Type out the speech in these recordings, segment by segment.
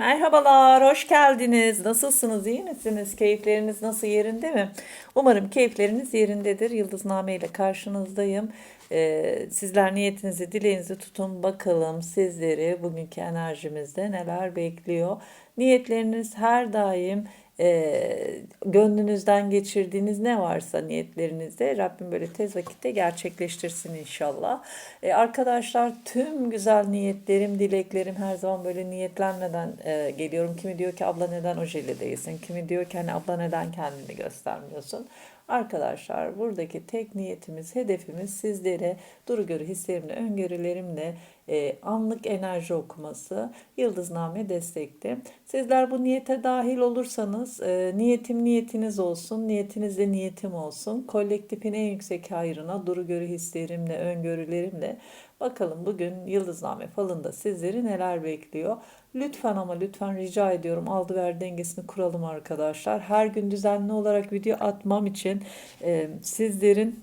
Merhabalar, hoş geldiniz. Nasılsınız, iyi misiniz? Keyifleriniz nasıl yerinde mi? Umarım keyifleriniz yerindedir. Yıldızname ile karşınızdayım. Ee, sizler niyetinizi, dileğinizi tutun. Bakalım sizleri bugünkü enerjimizde neler bekliyor. Niyetleriniz her daim e, gönlünüzden geçirdiğiniz ne varsa niyetlerinizde Rabbim böyle tez vakitte gerçekleştirsin inşallah. E, arkadaşlar tüm güzel niyetlerim, dileklerim her zaman böyle niyetlenmeden e, geliyorum. Kimi diyor ki abla neden ojeli değilsin? Kimi diyor ki hani abla neden kendini göstermiyorsun? Arkadaşlar buradaki tek niyetimiz, hedefimiz sizlere duru görü hislerimle, öngörülerimle e, anlık enerji okuması, yıldızname destekti. Sizler bu niyete dahil olursanız e, niyetim niyetiniz olsun, niyetiniz de niyetim olsun. Kolektifin en yüksek hayrına duru görü hislerimle, öngörülerimle bakalım bugün yıldızname falında sizleri neler bekliyor. Lütfen ama lütfen rica ediyorum aldı ver dengesini kuralım arkadaşlar. Her gün düzenli olarak video atmam için e, sizlerin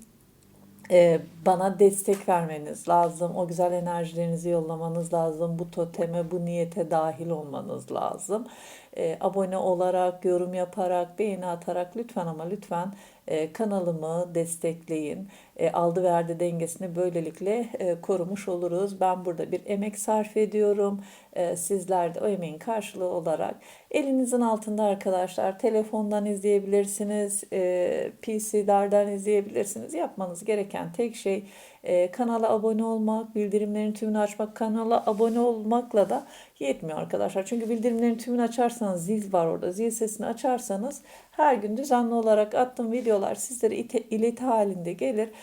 e, bana destek vermeniz lazım. O güzel enerjilerinizi yollamanız lazım. Bu toteme, bu niyete dahil olmanız lazım. E, abone olarak, yorum yaparak, beğeni atarak lütfen ama lütfen e, kanalımı destekleyin. E, aldı verdi dengesini böylelikle e, korumuş oluruz. Ben burada bir emek sarf ediyorum. E, sizler de o emeğin karşılığı olarak elinizin altında arkadaşlar telefondan izleyebilirsiniz, PC'lerden izleyebilirsiniz. Yapmanız gereken tek şey kanala abone olmak, bildirimlerin tümünü açmak, kanala abone olmakla da yetmiyor arkadaşlar. Çünkü bildirimlerin tümünü açarsanız zil var orada. Zil sesini açarsanız her gün düzenli olarak attığım videolar sizlere ileti halinde gelir.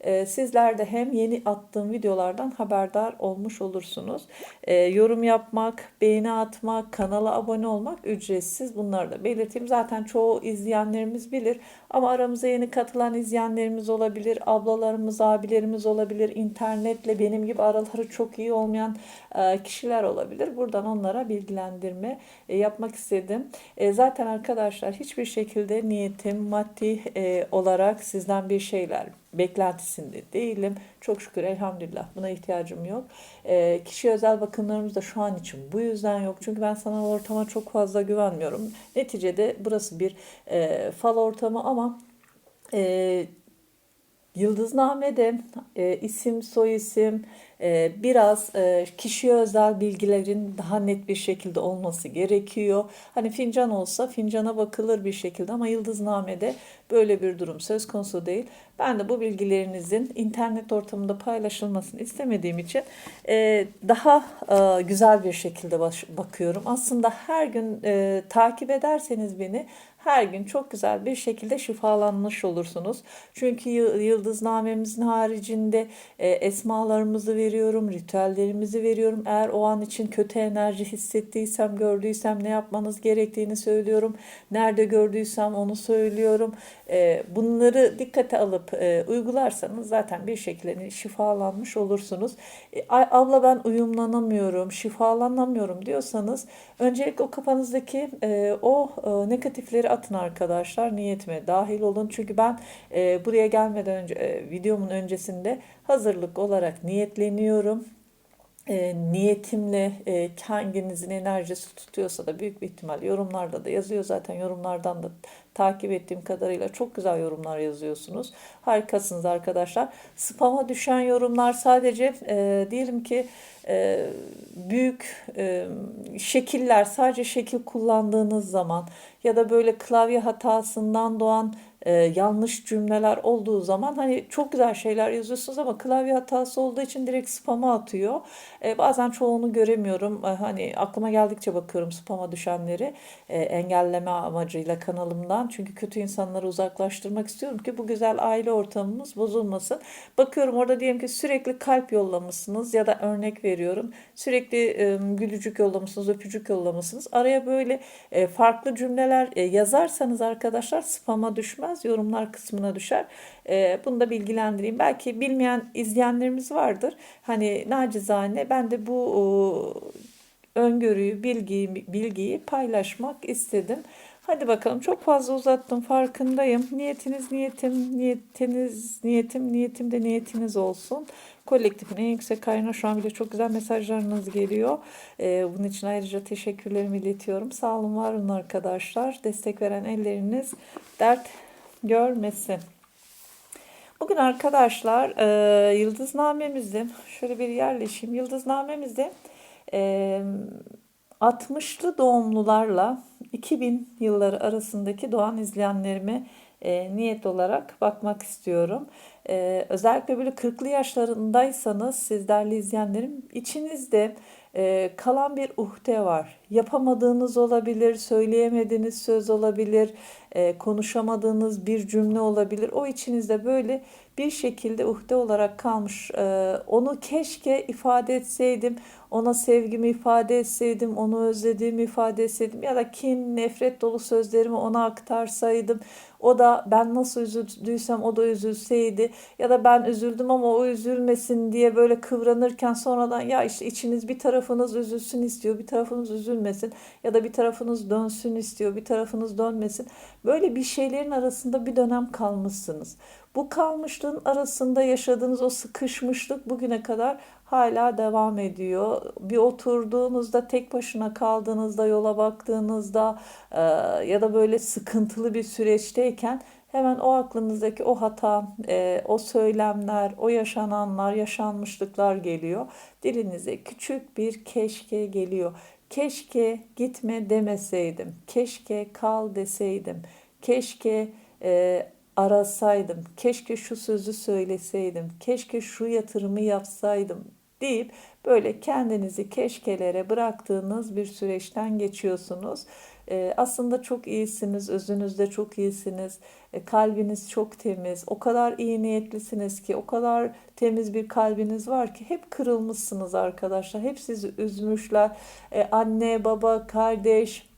Ee, sizler de hem yeni attığım videolardan haberdar olmuş olursunuz. Ee, yorum yapmak, beğeni atmak, kanala abone olmak ücretsiz. Bunları da belirteyim. Zaten çoğu izleyenlerimiz bilir. Ama aramıza yeni katılan izleyenlerimiz olabilir. Ablalarımız, abilerimiz olabilir. İnternetle benim gibi araları çok iyi olmayan e, kişiler olabilir. Buradan onlara bilgilendirme e, yapmak istedim. E, zaten arkadaşlar hiçbir şekilde niyetim maddi olarak sizden bir şeyler beklentisinde değilim. Çok şükür elhamdülillah buna ihtiyacım yok. E, kişi özel bakımlarımız da şu an için bu yüzden yok. Çünkü ben sanal ortama çok fazla güvenmiyorum. Neticede burası bir e, fal ortamı ama e, Yıldızname'de e, isim, soy isim, biraz e, kişiye özel bilgilerin daha net bir şekilde olması gerekiyor. Hani fincan olsa fincana bakılır bir şekilde ama Yıldızname'de böyle bir durum söz konusu değil. Ben de bu bilgilerinizin internet ortamında paylaşılmasını istemediğim için e, daha e, güzel bir şekilde bakıyorum. Aslında her gün takip ederseniz beni her gün çok güzel bir şekilde şifalanmış olursunuz. Çünkü yıldıznamemizin haricinde esmalarımızı veriyorum, ritüellerimizi veriyorum. Eğer o an için kötü enerji hissettiysem, gördüysem ne yapmanız gerektiğini söylüyorum. Nerede gördüysem onu söylüyorum. E, bunları dikkate alıp e, uygularsanız zaten bir şekilde şifalanmış olursunuz. E, abla ben uyumlanamıyorum, şifalanamıyorum diyorsanız öncelikle o kafanızdaki e, o negatifleri atın arkadaşlar. Niyetime dahil olun. Çünkü ben buraya gelmeden önce videomun öncesinde hazırlık olarak niyetleniyorum e, niyetimle e, hanginizin enerjisi tutuyorsa da büyük bir ihtimal yorumlarda da yazıyor zaten yorumlardan da takip ettiğim kadarıyla çok güzel yorumlar yazıyorsunuz. Harikasınız arkadaşlar. Spam'a düşen yorumlar sadece e, diyelim ki e, büyük e, şekiller sadece şekil kullandığınız zaman ya da böyle klavye hatasından doğan e, yanlış cümleler olduğu zaman hani çok güzel şeyler yazıyorsunuz ama klavye hatası olduğu için direkt spam'a atıyor. E, bazen çoğunu göremiyorum. E, hani aklıma geldikçe bakıyorum spam'a düşenleri e, engelleme amacıyla kanalımdan. Çünkü kötü insanları uzaklaştırmak istiyorum ki bu güzel aile ortamımız bozulmasın. Bakıyorum orada diyelim ki sürekli kalp yollamışsınız ya da örnek veriyorum. Sürekli e, gülücük yollamışsınız, öpücük yollamışsınız. Araya böyle e, farklı cümleler e, yazarsanız arkadaşlar spam'a düşmez düşmez, yorumlar kısmına düşer. E, bunu da bilgilendireyim. Belki bilmeyen izleyenlerimiz vardır. Hani nacizane ben de bu öngörüyü, bilgiyi, bilgiyi paylaşmak istedim. Hadi bakalım çok fazla uzattım farkındayım. Niyetiniz niyetim, niyetiniz niyetim, niyetim de niyetiniz olsun. Kolektifin en yüksek kaynağı şu an bile çok güzel mesajlarınız geliyor. Ee, bunun için ayrıca teşekkürlerimi iletiyorum. Sağ olun, var olun arkadaşlar. Destek veren elleriniz dert görmesin. Bugün arkadaşlar e, Yıldıznamemizde şöyle bir yerleşeyim. Yıldıznamemizde e, 60'lı doğumlularla 2000 yılları arasındaki doğan izleyenlerime e, niyet olarak bakmak istiyorum. E, özellikle böyle 40'lı yaşlarındaysanız siz değerli izleyenlerim içinizde e, kalan bir uhde var. Yapamadığınız olabilir, söyleyemediğiniz söz olabilir, e, konuşamadığınız bir cümle olabilir. O içinizde böyle bir şekilde uhde olarak kalmış. E, onu keşke ifade etseydim, ona sevgimi ifade etseydim, onu özlediğimi ifade etseydim ya da kin, nefret dolu sözlerimi ona aktarsaydım. O da ben nasıl üzüldüysem o da üzülseydi ya da ben üzüldüm ama o üzülmesin diye böyle kıvranırken sonradan ya işte içiniz bir tarafınız üzülsün istiyor, bir tarafınız üzülmesin ya da bir tarafınız dönsün istiyor, bir tarafınız dönmesin. Böyle bir şeylerin arasında bir dönem kalmışsınız. Bu kalmışlığın arasında yaşadığınız o sıkışmışlık bugüne kadar hala devam ediyor. Bir oturduğunuzda tek başına kaldığınızda yola baktığınızda e, ya da böyle sıkıntılı bir süreçteyken hemen o aklınızdaki o hata, e, o söylemler, o yaşananlar, yaşanmışlıklar geliyor. Dilinize küçük bir keşke geliyor. Keşke gitme demeseydim. Keşke kal deseydim. Keşke e, arasaydım. Keşke şu sözü söyleseydim. Keşke şu yatırımı yapsaydım deyip böyle kendinizi keşkelere bıraktığınız bir süreçten geçiyorsunuz. Ee, aslında çok iyisiniz, özünüzde çok iyisiniz, e, kalbiniz çok temiz, o kadar iyi niyetlisiniz ki, o kadar temiz bir kalbiniz var ki hep kırılmışsınız arkadaşlar, hep sizi üzmüşler. Ee, anne, baba, kardeş,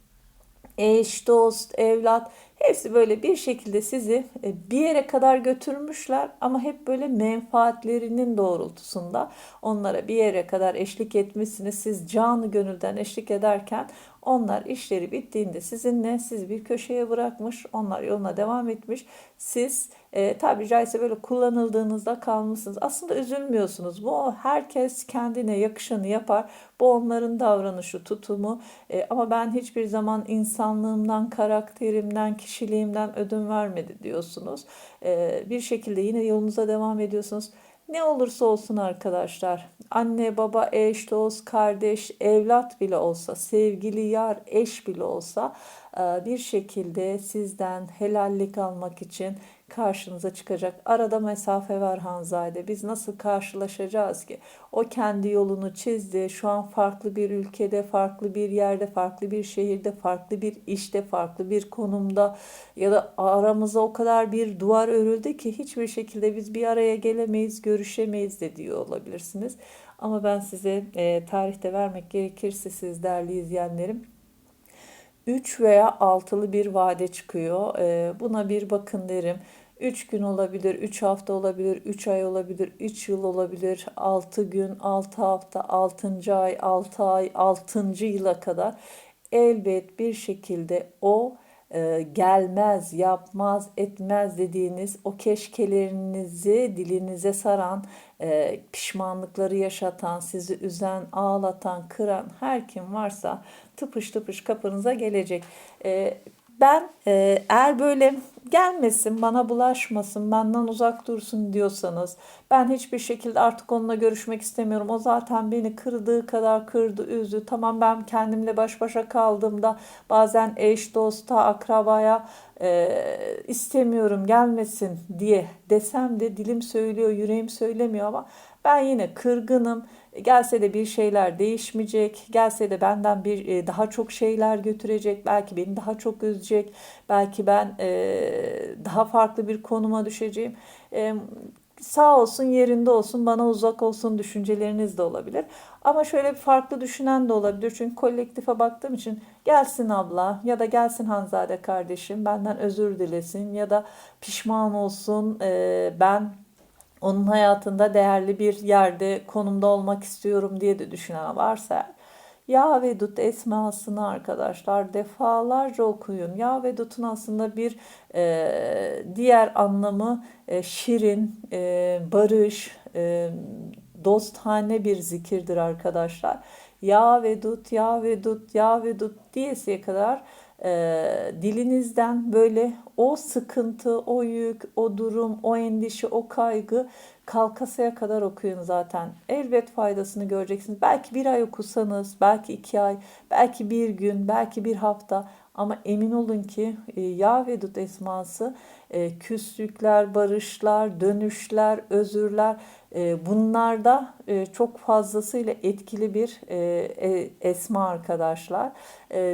eş, dost, evlat hepsi böyle bir şekilde sizi e, bir yere kadar götürmüşler ama hep böyle menfaatlerinin doğrultusunda onlara bir yere kadar eşlik etmişsiniz. Siz canı gönülden eşlik ederken onlar işleri bittiğinde sizinle siz bir köşeye bırakmış, onlar yoluna devam etmiş. Siz e, tabiri caizse böyle kullanıldığınızda kalmışsınız. Aslında üzülmüyorsunuz. Bu herkes kendine yakışanı yapar. Bu onların davranışı, tutumu. E, ama ben hiçbir zaman insanlığımdan, karakterimden, kişiliğimden ödün vermedi diyorsunuz. E, bir şekilde yine yolunuza devam ediyorsunuz. Ne olursa olsun arkadaşlar, anne, baba, eş, dost, kardeş, evlat bile olsa, sevgili yar, eş bile olsa bir şekilde sizden helallik almak için karşınıza çıkacak. Arada mesafe var Hanzade. Biz nasıl karşılaşacağız ki? O kendi yolunu çizdi. Şu an farklı bir ülkede, farklı bir yerde, farklı bir şehirde, farklı bir işte, farklı bir konumda ya da aramıza o kadar bir duvar örüldü ki hiçbir şekilde biz bir araya gelemeyiz, görüşemeyiz de diyor olabilirsiniz. Ama ben size e, tarihte vermek gerekirse siz değerli izleyenlerim 3 veya altılı bir vade çıkıyor. E, buna bir bakın derim. 3 gün olabilir, 3 hafta olabilir, 3 ay olabilir, 3 yıl olabilir, 6 gün, 6 hafta, 6. ay, 6 ay, 6. yıla kadar elbet bir şekilde o e, gelmez, yapmaz, etmez dediğiniz o keşkelerinizi dilinize saran, e, pişmanlıkları yaşatan, sizi üzen, ağlatan, kıran her kim varsa tıpış tıpış kapınıza gelecek. E, ben e, eğer böyle gelmesin, bana bulaşmasın, benden uzak dursun diyorsanız, ben hiçbir şekilde artık onunla görüşmek istemiyorum. O zaten beni kırdığı kadar kırdı, üzdü. Tamam ben kendimle baş başa kaldığımda bazen eş, dosta, akrabaya e, istemiyorum gelmesin diye desem de dilim söylüyor, yüreğim söylemiyor ama ben yine kırgınım. Gelse de bir şeyler değişmeyecek. Gelse de benden bir e, daha çok şeyler götürecek. Belki beni daha çok üzecek. Belki ben e, daha farklı bir konuma düşeceğim. E, sağ olsun yerinde olsun bana uzak olsun düşünceleriniz de olabilir. Ama şöyle bir farklı düşünen de olabilir. Çünkü kolektife baktığım için gelsin abla ya da gelsin Hanzade kardeşim benden özür dilesin ya da pişman olsun ben onun hayatında değerli bir yerde, konumda olmak istiyorum diye de düşünen varsa Ya Vedut esmasını arkadaşlar defalarca okuyun. Ya Vedut'un aslında bir e, diğer anlamı e, şirin, e, barış, e, dostane bir zikirdir arkadaşlar. Ya Vedut, Ya Vedut, Ya Vedut diyesiye kadar e, dilinizden böyle o sıkıntı, o yük, o durum, o endişe, o kaygı kalkasaya kadar okuyun zaten. Elbet faydasını göreceksiniz. Belki bir ay okusanız, belki iki ay, belki bir gün, belki bir hafta ama emin olun ki e, Ya Vedut esması e, küslükler, barışlar, dönüşler, özürler e, bunlarda e, çok fazlasıyla etkili bir e, e, esma arkadaşlar.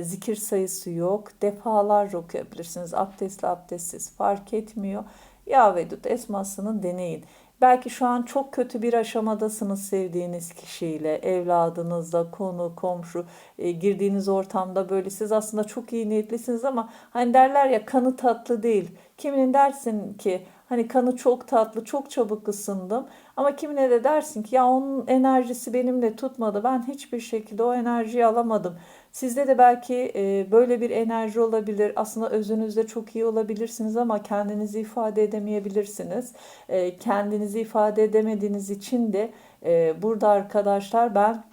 Zikir sayısı yok. Defalarca okuyabilirsiniz. Abdestli abdestsiz fark etmiyor. Ya Vedut esmasını deneyin. Belki şu an çok kötü bir aşamadasınız sevdiğiniz kişiyle, evladınızla, konu, komşu, e, girdiğiniz ortamda böyle siz aslında çok iyi niyetlisiniz ama hani derler ya kanı tatlı değil. Kiminin dersin ki hani kanı çok tatlı, çok çabuk ısındım ama kimine de dersin ki ya onun enerjisi benimle tutmadı. Ben hiçbir şekilde o enerjiyi alamadım. Sizde de belki e, böyle bir enerji olabilir. Aslında özünüzde çok iyi olabilirsiniz ama kendinizi ifade edemeyebilirsiniz. E, kendinizi ifade edemediğiniz için de e, burada arkadaşlar ben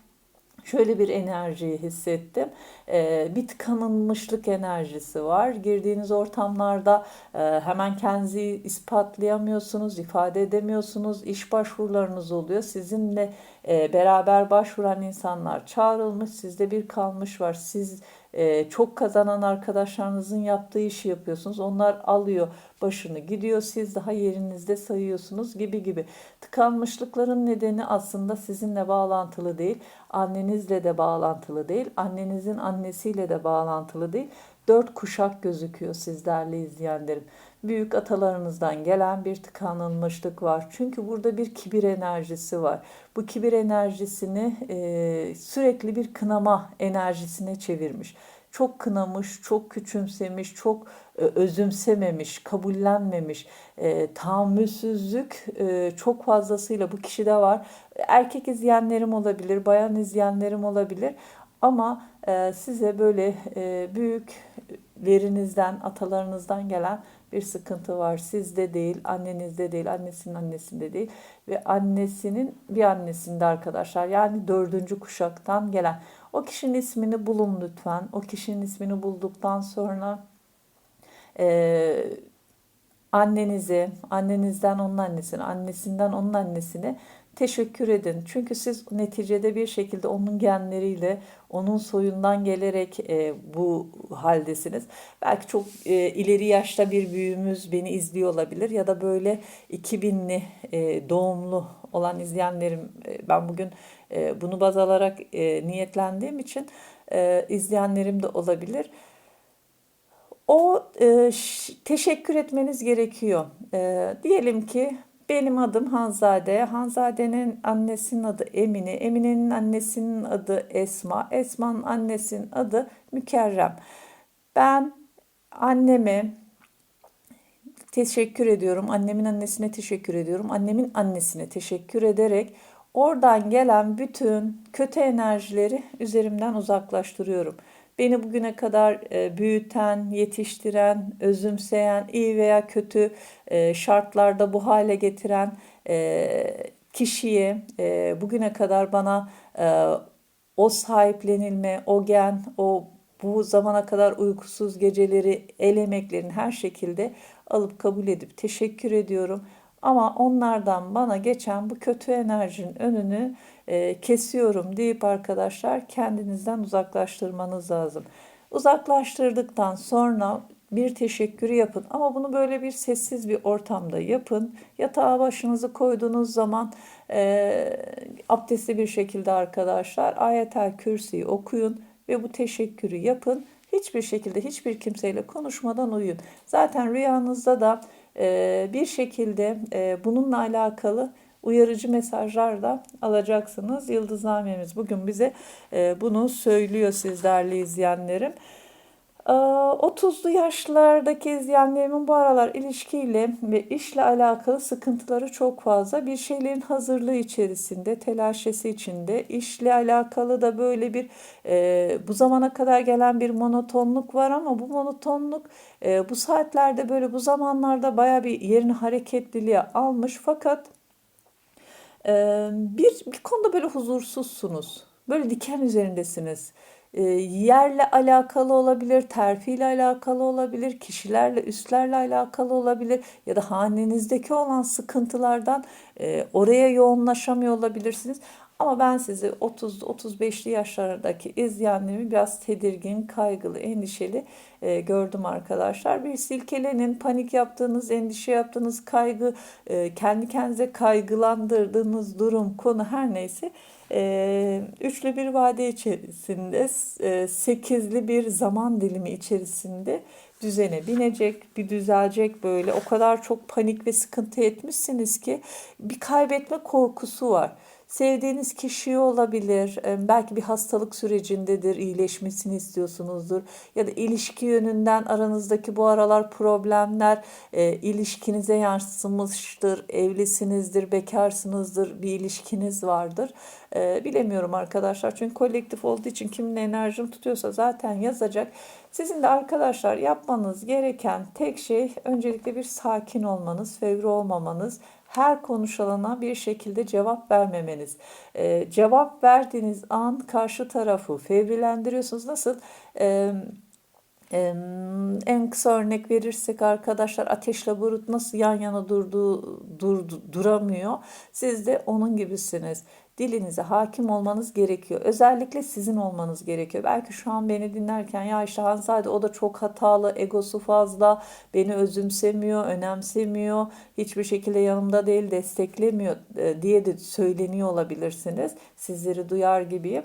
şöyle bir enerjiyi hissettim. Ee, bir tıkanılmışlık enerjisi var. Girdiğiniz ortamlarda e, hemen kendinizi ispatlayamıyorsunuz, ifade edemiyorsunuz. İş başvurularınız oluyor. Sizinle e, beraber başvuran insanlar çağrılmış, sizde bir kalmış var. Siz e, çok kazanan arkadaşlarınızın yaptığı işi yapıyorsunuz. Onlar alıyor başını gidiyor. Siz daha yerinizde sayıyorsunuz gibi gibi. Tıkanmışlıkların nedeni aslında sizinle bağlantılı değil. Annenizle de bağlantılı değil. Annenizin annesiyle de bağlantılı değil. Dört kuşak gözüküyor sizlerle izleyenlerim. Büyük atalarınızdan gelen bir tıkanılmışlık var. Çünkü burada bir kibir enerjisi var. Bu kibir enerjisini e, sürekli bir kınama enerjisine çevirmiş çok kınamış, çok küçümsemiş, çok e, özümsememiş, kabullenmemiş, e, tahammülsüzlük e, çok fazlasıyla bu kişide var. Erkek izleyenlerim olabilir, bayan izleyenlerim olabilir ama size böyle e, büyüklerinizden, atalarınızdan gelen bir sıkıntı var. Sizde değil, annenizde değil, annesinin annesinde değil ve annesinin bir annesinde arkadaşlar. Yani dördüncü kuşaktan gelen. O kişinin ismini bulun lütfen. O kişinin ismini bulduktan sonra e, annenize, annenizden onun annesine, annesinden onun annesine teşekkür edin. Çünkü siz neticede bir şekilde onun genleriyle, onun soyundan gelerek e, bu haldesiniz. Belki çok e, ileri yaşta bir büyüğümüz beni izliyor olabilir ya da böyle 2000'li e, doğumlu olan izleyenlerim e, ben bugün e, bunu baz alarak e, niyetlendiğim için e, izleyenlerim de olabilir. O e, teşekkür etmeniz gerekiyor. E, diyelim ki benim adım Hanzade. Hanzade'nin annesinin adı Emine. Emine'nin annesinin adı Esma. Esma'nın annesinin adı Mükerrem. Ben anneme teşekkür ediyorum. Annemin annesine teşekkür ediyorum. Annemin annesine teşekkür ederek oradan gelen bütün kötü enerjileri üzerimden uzaklaştırıyorum beni bugüne kadar e, büyüten, yetiştiren, özümseyen, iyi veya kötü e, şartlarda bu hale getiren e, kişiye bugüne kadar bana o sahiplenilme, o gen, o bu zamana kadar uykusuz geceleri, el emeklerini her şekilde alıp kabul edip teşekkür ediyorum. Ama onlardan bana geçen bu kötü enerjinin önünü e, kesiyorum deyip arkadaşlar kendinizden uzaklaştırmanız lazım. Uzaklaştırdıktan sonra bir teşekkürü yapın ama bunu böyle bir sessiz bir ortamda yapın. Yatağa başınızı koyduğunuz zaman e, abdestli bir şekilde arkadaşlar ayetel kürsüyü okuyun ve bu teşekkürü yapın. Hiçbir şekilde hiçbir kimseyle konuşmadan uyuyun. Zaten rüyanızda da bir şekilde e, bununla alakalı uyarıcı mesajlar da alacaksınız. Yıldıznamemiz bugün bize e, bunu söylüyor sizlerle izleyenlerim. Ee, 30'lu yaşlardaki izleyenlerimin bu aralar ilişkiyle ve işle alakalı sıkıntıları çok fazla. Bir şeylerin hazırlığı içerisinde, telaşesi içinde, işle alakalı da böyle bir e, bu zamana kadar gelen bir monotonluk var ama bu monotonluk e, bu saatlerde böyle bu zamanlarda baya bir yerini hareketliliğe almış fakat e, bir, bir konuda böyle huzursuzsunuz. Böyle diken üzerindesiniz. E, yerle alakalı olabilir, terfiyle alakalı olabilir, kişilerle, üstlerle alakalı olabilir ya da hanenizdeki olan sıkıntılardan e, oraya yoğunlaşamıyor olabilirsiniz. Ama ben sizi 30-35'li yaşlardaki izleyenlerimi biraz tedirgin, kaygılı, endişeli e, gördüm arkadaşlar. Bir silkelenin, panik yaptığınız, endişe yaptığınız, kaygı, e, kendi kendinize kaygılandırdığınız durum, konu her neyse e, üçlü bir vade içerisinde, e, sekizli bir zaman dilimi içerisinde düzene binecek, bir düzelecek böyle. O kadar çok panik ve sıkıntı etmişsiniz ki bir kaybetme korkusu var. Sevdiğiniz kişi olabilir, e, belki bir hastalık sürecindedir, iyileşmesini istiyorsunuzdur. Ya da ilişki yönünden aranızdaki bu aralar problemler e, ilişkinize yansımıştır. Evlisinizdir, bekarsınızdır, bir ilişkiniz vardır. E, bilemiyorum arkadaşlar çünkü kolektif olduğu için kimin enerjim tutuyorsa zaten yazacak. Sizin de arkadaşlar yapmanız gereken tek şey öncelikle bir sakin olmanız, fevri olmamanız, her konuşulana bir şekilde cevap vermemeniz. Ee, cevap verdiğiniz an karşı tarafı fevrilendiriyorsunuz. Nasıl? Ee, en kısa örnek verirsek arkadaşlar ateşle barut nasıl yan yana durduğu durdu, duramıyor. Siz de onun gibisiniz dilinize hakim olmanız gerekiyor. Özellikle sizin olmanız gerekiyor. Belki şu an beni dinlerken ya işte Hanzade o da çok hatalı, egosu fazla, beni özümsemiyor, önemsemiyor, hiçbir şekilde yanımda değil, desteklemiyor e, diye de söyleniyor olabilirsiniz. Sizleri duyar gibiyim.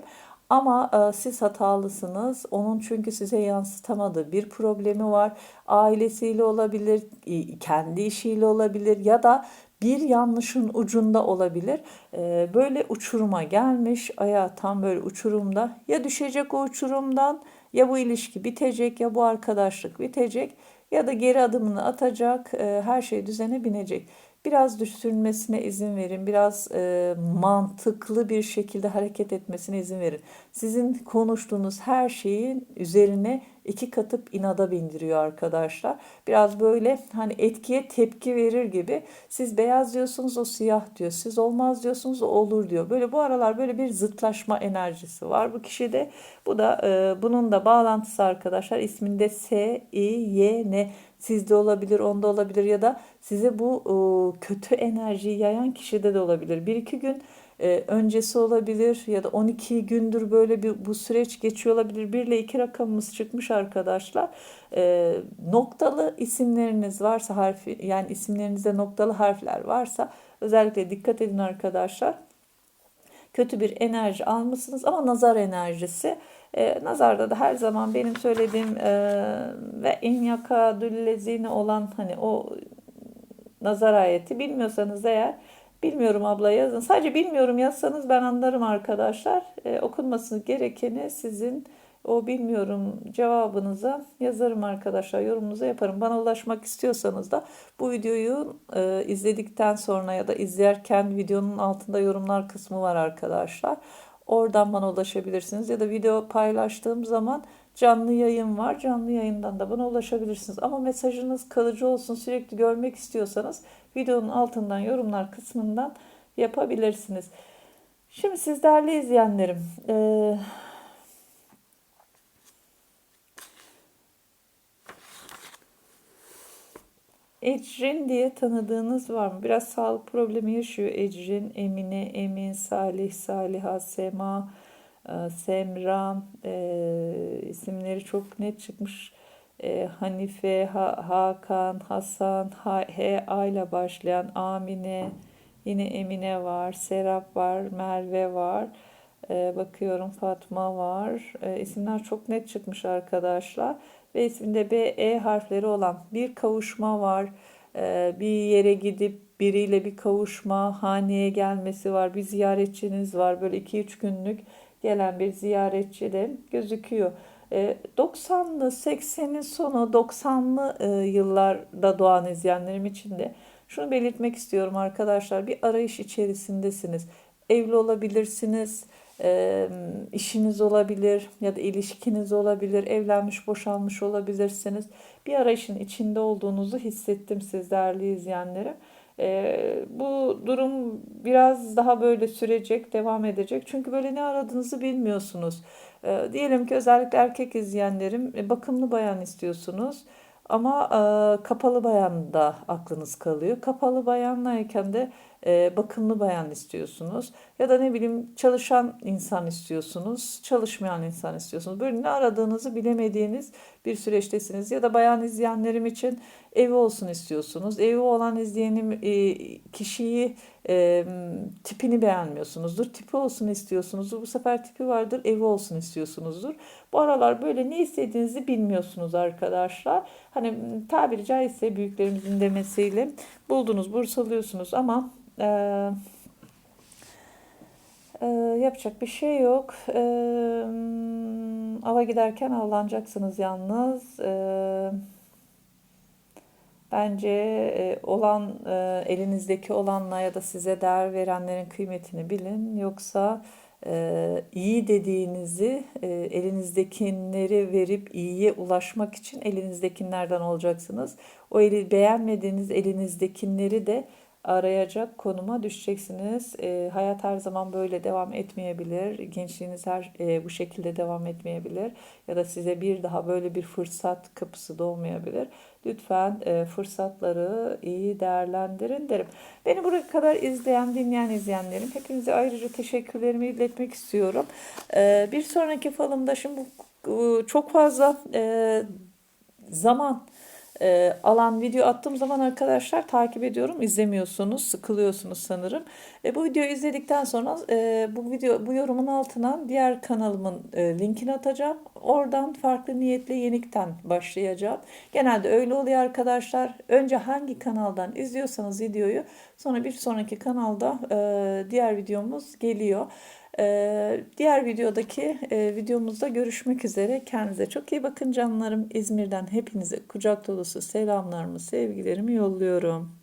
Ama e, siz hatalısınız. Onun çünkü size yansıtamadığı bir problemi var. Ailesiyle olabilir, kendi işiyle olabilir ya da bir yanlışın ucunda olabilir. Ee, böyle uçuruma gelmiş, ayağı tam böyle uçurumda. Ya düşecek o uçurumdan ya bu ilişki bitecek ya bu arkadaşlık bitecek ya da geri adımını atacak, e, her şey düzene binecek. Biraz düşünmesine izin verin. Biraz e, mantıklı bir şekilde hareket etmesine izin verin. Sizin konuştuğunuz her şeyin üzerine iki katıp inada bindiriyor arkadaşlar. Biraz böyle hani etkiye tepki verir gibi. Siz beyaz diyorsunuz o siyah diyor. Siz olmaz diyorsunuz o olur diyor. Böyle bu aralar böyle bir zıtlaşma enerjisi var bu kişide. Bu da e, bunun da bağlantısı arkadaşlar isminde S, I, Y, N sizde olabilir, onda olabilir ya da size bu e, kötü enerjiyi yayan kişide de olabilir. Bir iki gün e, öncesi olabilir ya da 12 gündür böyle bir bu süreç geçiyor olabilir. 1 ile 2 rakamımız çıkmış arkadaşlar. E, noktalı isimleriniz varsa harfi yani isimlerinizde noktalı harfler varsa özellikle dikkat edin arkadaşlar. Kötü bir enerji almışsınız ama nazar enerjisi. E, nazarda da her zaman benim söylediğim e, ve in yaka düllezine olan hani o nazar ayeti bilmiyorsanız eğer bilmiyorum abla yazın. Sadece bilmiyorum yazsanız ben anlarım arkadaşlar. E, okunması gerekeni sizin o bilmiyorum cevabınıza yazarım arkadaşlar. Yorumunuzu yaparım. Bana ulaşmak istiyorsanız da bu videoyu e, izledikten sonra ya da izlerken videonun altında yorumlar kısmı var arkadaşlar. Oradan bana ulaşabilirsiniz ya da video paylaştığım zaman canlı yayın var. Canlı yayından da bana ulaşabilirsiniz. Ama mesajınız kalıcı olsun sürekli görmek istiyorsanız videonun altından yorumlar kısmından yapabilirsiniz. Şimdi siz değerli izleyenlerim e, Ecrin diye tanıdığınız var mı? Biraz sağlık problemi yaşıyor Ecrin, Emine, Emin, Salih, Saliha, Sema, e, Semra e, isimleri çok net çıkmış. E, Hanife, ha, Hakan, Hasan, ha, H, A ile başlayan Amine, yine Emine var, Serap var, Merve var. E, bakıyorum Fatma var. E, isimler çok net çıkmış arkadaşlar ve isminde B, E harfleri olan bir kavuşma var. Ee, bir yere gidip biriyle bir kavuşma, haneye gelmesi var. Bir ziyaretçiniz var. Böyle 2-3 günlük gelen bir ziyaretçi de gözüküyor. E, 90'lı, 80'in sonu, 90'lı e, yıllarda doğan izleyenlerim için de şunu belirtmek istiyorum arkadaşlar. Bir arayış içerisindesiniz. Evli olabilirsiniz, e, işiniz olabilir ya da ilişkiniz olabilir, evlenmiş, boşanmış olabilirsiniz. Bir arayışın içinde olduğunuzu hissettim siz değerli izleyenlerim. E, bu durum biraz daha böyle sürecek, devam edecek. Çünkü böyle ne aradığınızı bilmiyorsunuz. E, diyelim ki özellikle erkek izleyenlerim e, bakımlı bayan istiyorsunuz. Ama e, kapalı bayan da aklınız kalıyor. Kapalı bayanlayken de e, bakımlı bayan istiyorsunuz. Ya da ne bileyim çalışan insan istiyorsunuz. Çalışmayan insan istiyorsunuz. Böyle ne aradığınızı bilemediğiniz bir süreçtesiniz. Ya da bayan izleyenlerim için evi olsun istiyorsunuz. Evi olan izleyenim e, kişiyi e, tipini beğenmiyorsunuzdur. Tipi olsun istiyorsunuzdur. Bu sefer tipi vardır. Evi olsun istiyorsunuzdur. Bu aralar böyle ne istediğinizi bilmiyorsunuz arkadaşlar. Hani tabiri caizse büyüklerimizin demesiyle buldunuz, bursalıyorsunuz ama e, e, yapacak bir şey yok. E, ava giderken avlanacaksınız yalnız. E, Bence e, olan e, elinizdeki olanla ya da size değer verenlerin kıymetini bilin. Yoksa e, iyi dediğinizi e, elinizdekileri verip iyiye ulaşmak için elinizdekilerden olacaksınız. O eli beğenmediğiniz elinizdekileri de arayacak konuma düşeceksiniz. Hayat her zaman böyle devam etmeyebilir. Gençliğiniz her bu şekilde devam etmeyebilir. Ya da size bir daha böyle bir fırsat kapısı da olmayabilir. Lütfen e, fırsatları iyi değerlendirin derim. Beni buraya kadar izleyen, dinleyen izleyenlerim hepinize ayrıca teşekkürlerimi iletmek istiyorum. E, bir sonraki falımda şimdi bu, çok fazla e, zaman e, alan video attığım zaman arkadaşlar takip ediyorum. izlemiyorsunuz, sıkılıyorsunuz sanırım. E, bu videoyu izledikten sonra e, bu video bu yorumun altına diğer kanalımın e, linkini atacağım. Oradan farklı niyetle yenikten başlayacağım. Genelde öyle oluyor arkadaşlar. Önce hangi kanaldan izliyorsanız videoyu sonra bir sonraki kanalda e, diğer videomuz geliyor. Ee, diğer videodaki e, videomuzda görüşmek üzere. Kendinize çok iyi bakın canlarım. İzmir'den hepinize kucak dolusu selamlarımı, sevgilerimi yolluyorum.